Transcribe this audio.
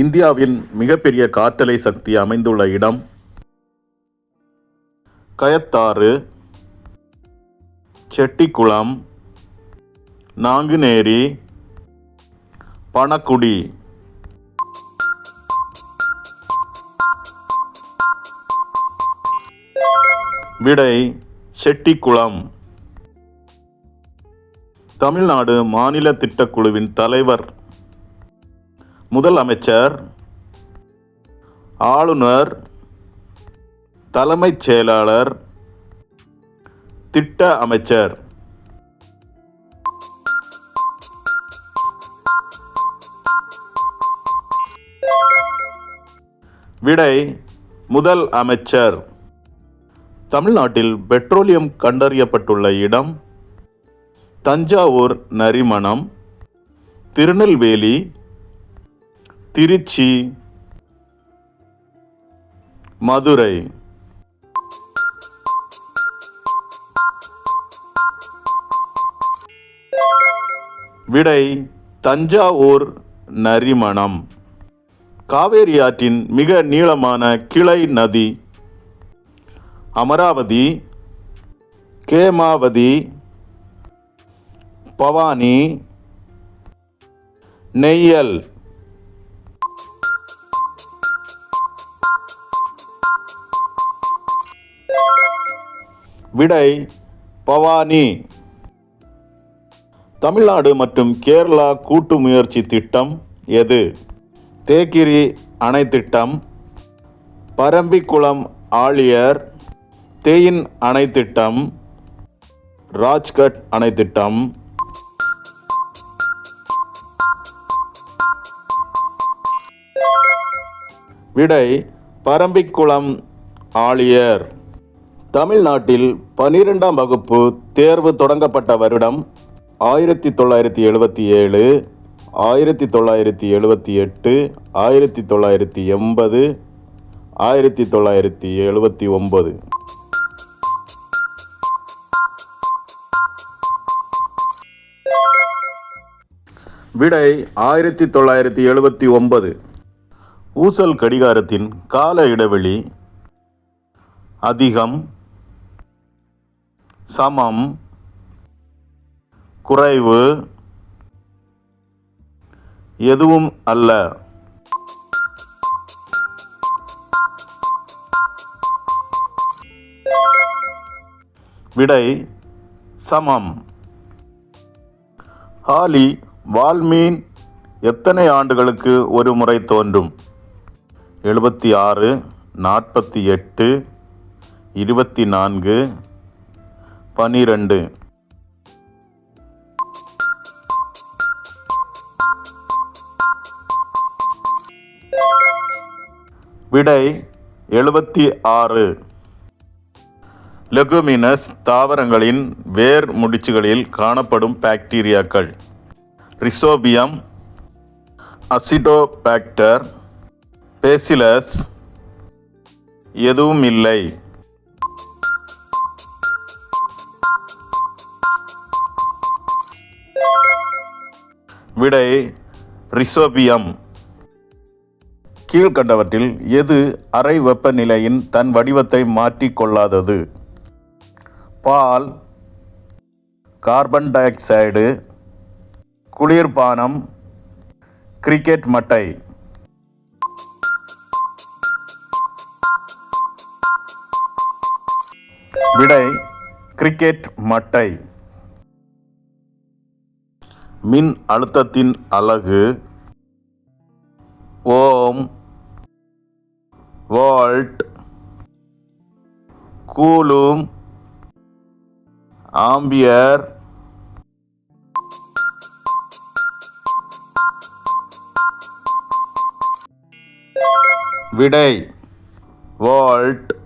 இந்தியாவின் மிகப்பெரிய காற்றலை சக்தி அமைந்துள்ள இடம் கயத்தாறு செட்டிக்குளம் நாங்குநேரி பணக்குடி விடை செட்டிக்குளம். தமிழ்நாடு மாநில திட்டக்குழுவின் தலைவர் முதல் அமைச்சர் ஆளுநர் தலைமைச் செயலாளர் திட்ட அமைச்சர். விடை முதல் அமைச்சர். தமிழ்நாட்டில் பெட்ரோலியம் கண்டறியப்பட்டுள்ள இடம் தஞ்சாவூர் நரிமணம் திருநெல்வேலி திருச்சி மதுரை. விடை தஞ்சாவூர் நரிமணம். காவேரி ஆற்றின் மிக நீளமான கிளை நதி அமராவதி கேமாவதி பவானி நெய்யல். விடை பவானி. தமிழ்நாடு மற்றும் கேரளா கூட்டு முயற்சி திட்டம் எது? தேக்கிரி அணை திட்டம். பரம்பிக்குளம் ஆழியர் தேயின் அணை திட்டம். ராஜ்கட் அணை திட்டம். விடை பரம்பிக்குளம் ஆழியர். தமிழ்நாட்டில் பனிரெண்டாம் வகுப்பு தேர்வு தொடங்கப்பட்ட வருடம் ஆயிரத்தி தொள்ளாயிரத்தி எழுபத்தி ஏழு ஆயிரத்தி தொள்ளாயிரத்தி எழுபத்தி எட்டு ஆயிரத்தி தொள்ளாயிரத்தி எண்பது ஆயிரத்தி தொள்ளாயிரத்தி எழுபத்தி ஒம்பது விடை ஆயிரத்தி தொள்ளாயிரத்தி எழுபத்தி ஒன்பது. ஊசல் கடிகாரத்தின் கால இடைவெளி அதிகம் சமம். குறைவு எதுவும் அல்ல. விடை சமம். ஹாலி வால்மீன் எத்தனை ஆண்டுகளுக்கு ஒரு முறை தோன்றும்? எழுபத்தி ஆறு நாற்பத்தி எட்டு இருபத்தி நான்கு பனிரெண்டு. விடை எழுபத்தி ஆறு லெகுமினஸ் தாவரங்களின் வேர் முடிச்சுகளில் காணப்படும் பாக்டீரியாக்கள். ரிசோபியம் அசிடோபாக்டர் பேசிலஸ் எதுவும் இல்லை விடை ரிசோபியம். கீழ்கண்டவற்றில் எது அறை வெப்பநிலையின் தன் வடிவத்தை மாற்றிக்கொள்ளாதது? பால் கார்பன் டை ஆக்சைடு குளிர்பானம் கிரிக்கெட் மட்டை. விடை கிரிக்கெட் மட்டை. மின் அழுத்தத்தின் அலகு. ஓம். வோல்ட். கூலும். ஆம்பியர். விடை. வோல்ட்.